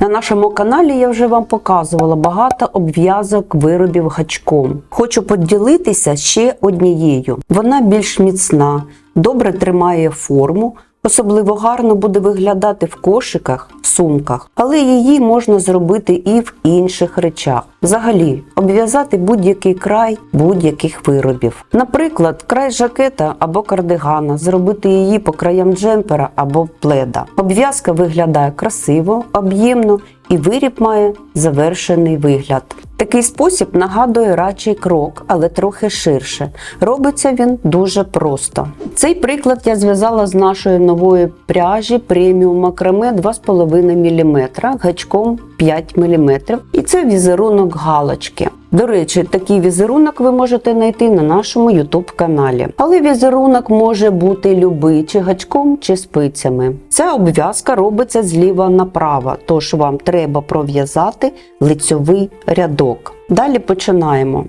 На нашому каналі я вже вам показувала багато обв'язок виробів гачком. Хочу поділитися ще однією. Вона більш міцна, добре тримає форму, особливо гарно буде виглядати в кошиках, сумках, але її можна зробити і в інших речах. Взагалі, обв'язати будь-який край будь-яких виробів. Наприклад, край жакета або кардигана, зробити її по краям джемпера або пледа. Обв'язка виглядає красиво, об'ємно і виріб має завершений вигляд. Такий спосіб нагадує радший крок, але трохи ширше. Робиться він дуже просто. Цей приклад я зв'язала з нашої нової пряжі преміум макраме 2,5 мм гачком 5 мм. І це візерунок галочки. До речі, такий візерунок ви можете знайти на нашому YouTube каналі. Але візерунок може бути любий, чи гачком, чи спицями. Ця обв'язка робиться зліва направо, тож вам треба пров'язати лицьовий рядок. Далі починаємо.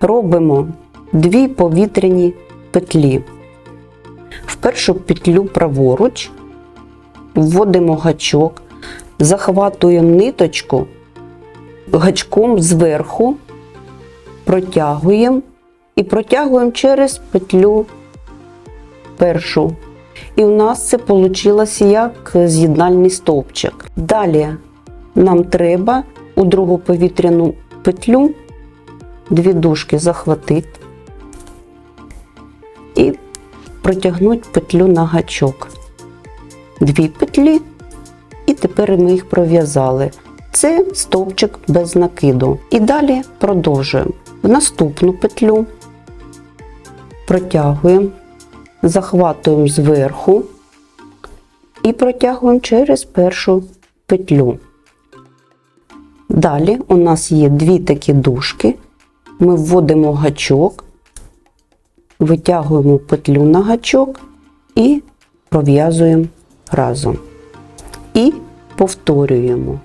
Робимо дві повітряні петлі. В першу петлю праворуч вводимо гачок, захватуємо ниточку гачком зверху, протягуємо і протягуємо через петлю першу. І у нас це вийшло як з'єднальний стовпчик. Далі нам треба у другу повітряну петлю дві дужки захватити і протягнути петлю на гачок. Дві петлі, і тепер ми їх пров'язали. Це стовпчик без накиду. І далі продовжуємо. В наступну петлю протягуємо, захватуємо зверху і протягуємо через першу петлю. Далі у нас є дві такі дужки. Ми вводимо гачок, витягуємо петлю на гачок і пров'язуємо разом. І повторюємо.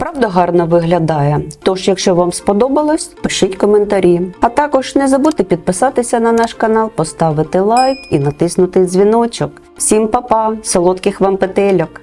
Правда гарно виглядає. Тож, якщо вам сподобалось, пишіть коментарі. А також не забудьте підписатися на наш канал, поставити лайк і натиснути дзвіночок. Всім па-па, солодких вам петельок!